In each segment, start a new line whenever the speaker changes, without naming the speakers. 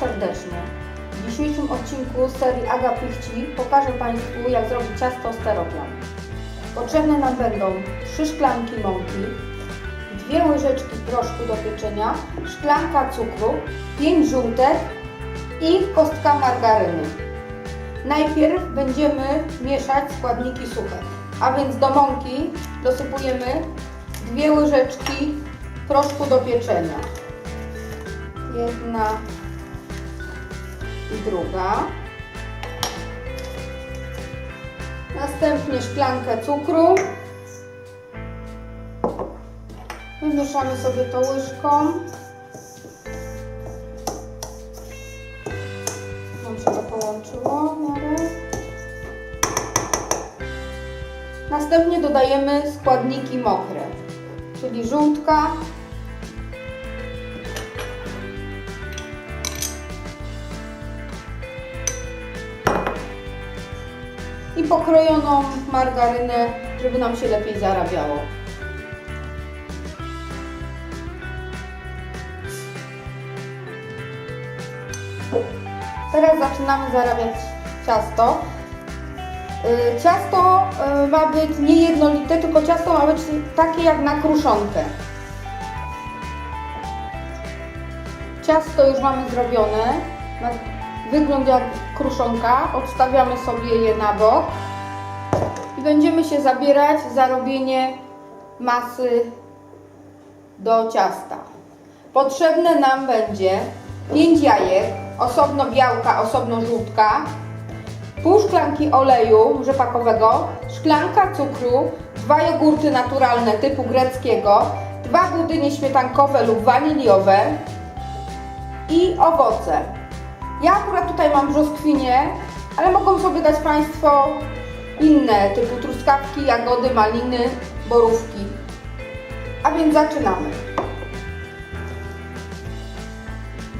serdecznie. W dzisiejszym odcinku serii Aga Pichci pokażę Państwu, jak zrobić ciasto steroplan. Potrzebne nam będą 3 szklanki mąki, 2 łyżeczki proszku do pieczenia, szklanka cukru, 5 żółtek i kostka margaryny. Najpierw będziemy mieszać składniki suche, a więc do mąki dosypujemy 2 łyżeczki proszku do pieczenia jedna i druga. Następnie szklankę cukru. Wymieszamy sobie to łyżką. Nam się to połączyło. Następnie dodajemy składniki mokre, czyli żółtka, pokrojoną margarynę, żeby nam się lepiej zarabiało. Teraz zaczynamy zarabiać ciasto. Y, Ciasto y, ma być niejednolite, tylko ciasto ma być takie jak na kruszonkę. Ciasto już mamy zrobione. Wygląd jak kruszonka. Odstawiamy sobie je na bok. I będziemy się zabierać za robienie masy do ciasta. Potrzebne nam będzie 5 jajek, osobno białka, osobno żółtka, pół szklanki oleju rzepakowego, szklanka cukru, dwa jogurty naturalne typu greckiego, dwa budynie śmietankowe lub waniliowe i owoce. Ja akurat tutaj mam brzoskwinię, ale mogą sobie dać Państwo inne typu truskawki, jagody, maliny, borówki. A więc zaczynamy.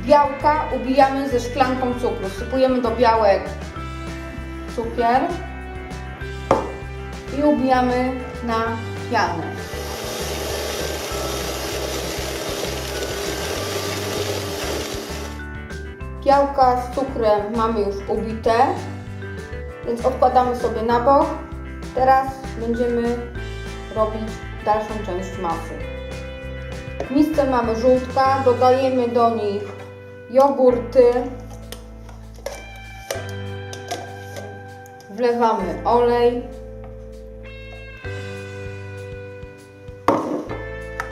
Białka ubijamy ze szklanką cukru. Wsypujemy do białek cukier i ubijamy na pianę. Białka z cukrem mamy już ubite, więc odkładamy sobie na bok. Teraz będziemy robić dalszą część masy. W misce mamy żółtka, dodajemy do nich jogurty, wlewamy olej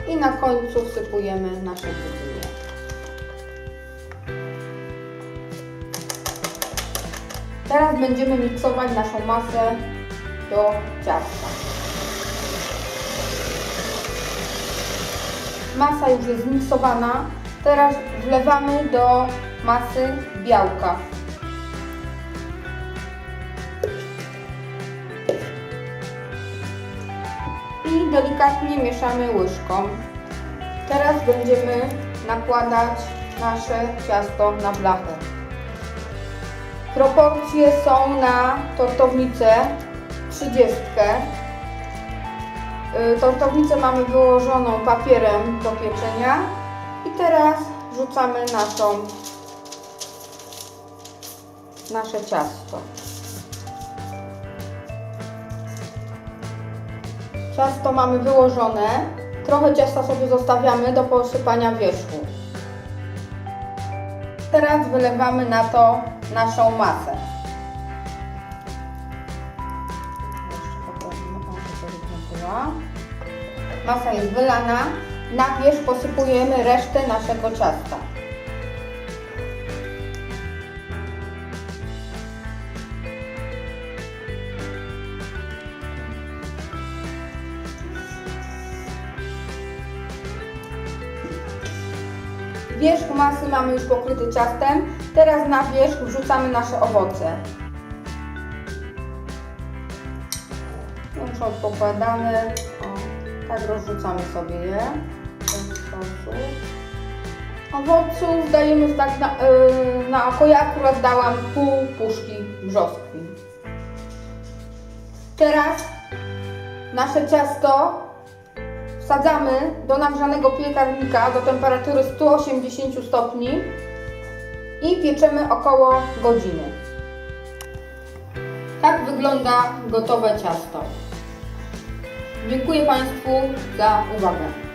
i na końcu wsypujemy nasze budynie. Teraz będziemy miksować naszą masę do ciasta. Masa już jest zmiksowana. Teraz wlewamy do masy białka. I delikatnie mieszamy łyżką. Teraz będziemy nakładać nasze ciasto na blachę. Proporcje są na tortownicę 30. Y, Tortownicę mamy wyłożoną papierem do pieczenia i teraz rzucamy naszą, nasze ciasto. Ciasto mamy wyłożone, trochę ciasta sobie zostawiamy do posypania wierzchu. Teraz wylewamy na to naszą masę. Masa jest wylana. Na wierzch posypujemy resztę naszego ciasta. Wierzch masy mamy już pokryty ciastem. Teraz na wierzch wrzucamy nasze owoce. Już odpokładane. O, tak rozrzucamy sobie je w ten sposób. Owoców dajemy tak na, yy, na oko. Ja akurat dałam pół puszki brzoskwi. Teraz nasze ciasto wsadzamy do nagrzanego piekarnika do temperatury 180 stopni i pieczemy około godziny. Tak wygląda gotowe ciasto. Dziękuję Państwu za uwagę.